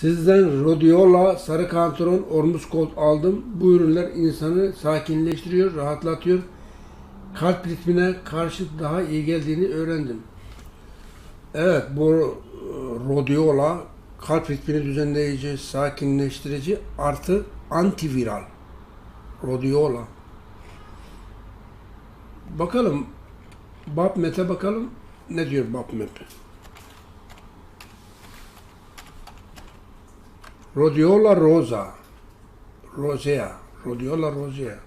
Sizden Rhodiola, sarı kantaron, ormus kolt aldım. Bu ürünler insanı sakinleştiriyor, rahatlatıyor. Kalp ritmine karşı daha iyi geldiğini öğrendim. Evet bu e, Rhodiola kalp ritmini düzenleyici, sakinleştirici artı antiviral. Rhodiola. Bakalım BAPMET'e bakalım ne diyor BAPMET. Rhodiola rosa. Rosea. Rhodiola rosea.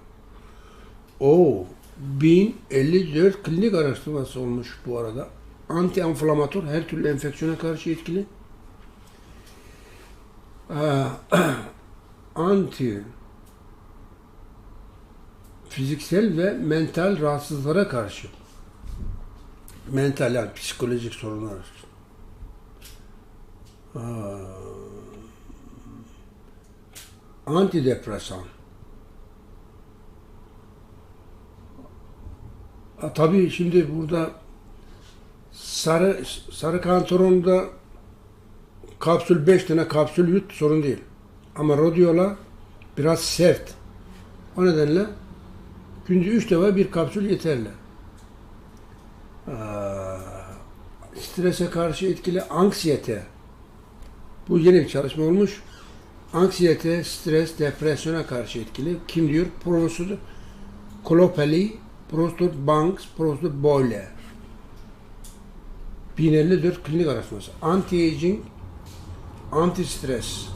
O 1054 klinik araştırması olmuş bu arada. Anti-inflamatör, her türlü enfeksiyona karşı etkili. Ee, anti fiziksel ve mental rahatsızlıklara karşı mental yani psikolojik sorunlar Aa, antidepresan Ha, tabii şimdi burada sarı sarı kantaronda kapsül 5 tane kapsül yut sorun değil. Ama rodiola biraz sert. O nedenle günde 3 defa bir kapsül yeterli. Aa, strese karşı etkili anksiyete. Bu yeni bir çalışma olmuş. Anksiyete, stres, depresyona karşı etkili. Kim diyor? Profesör Kolopeli, Profesör Banks, Profesör Boyle. 1054 klinik araştırması. Anti-aging, anti-stres,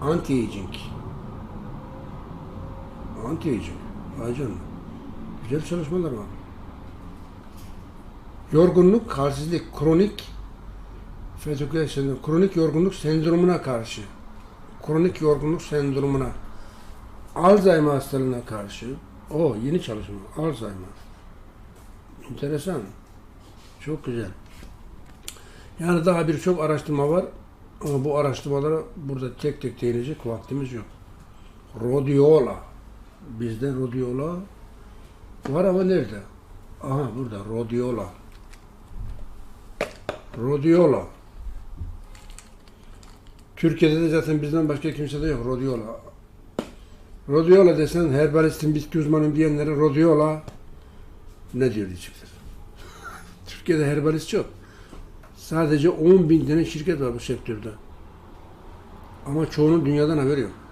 anti-aging. Anti-aging. Vay canına. Güzel çalışmalar var. Yorgunluk, halsizlik, kronik kronik yorgunluk sendromuna karşı, kronik yorgunluk sendromuna, Alzheimer hastalığına karşı, o yeni çalışma, Alzheimer. Enteresan. Çok güzel. Yani daha birçok araştırma var ama bu araştırmalara burada tek tek değinecek vaktimiz yok. Rhodiola. Bizde Rhodiola var ama nerede? Aha burada Rhodiola. Rhodiola. Türkiye'de de zaten bizden başka kimse de yok Rhodiola. Rhodiola desen herbalistin bitki uzmanım diyenlere Rhodiola ne diyor diyecekler. Türkiye'de herbalist çok. Sadece 10 bin tane şirket var bu sektörde. Ama çoğunun dünyadan haberi yok.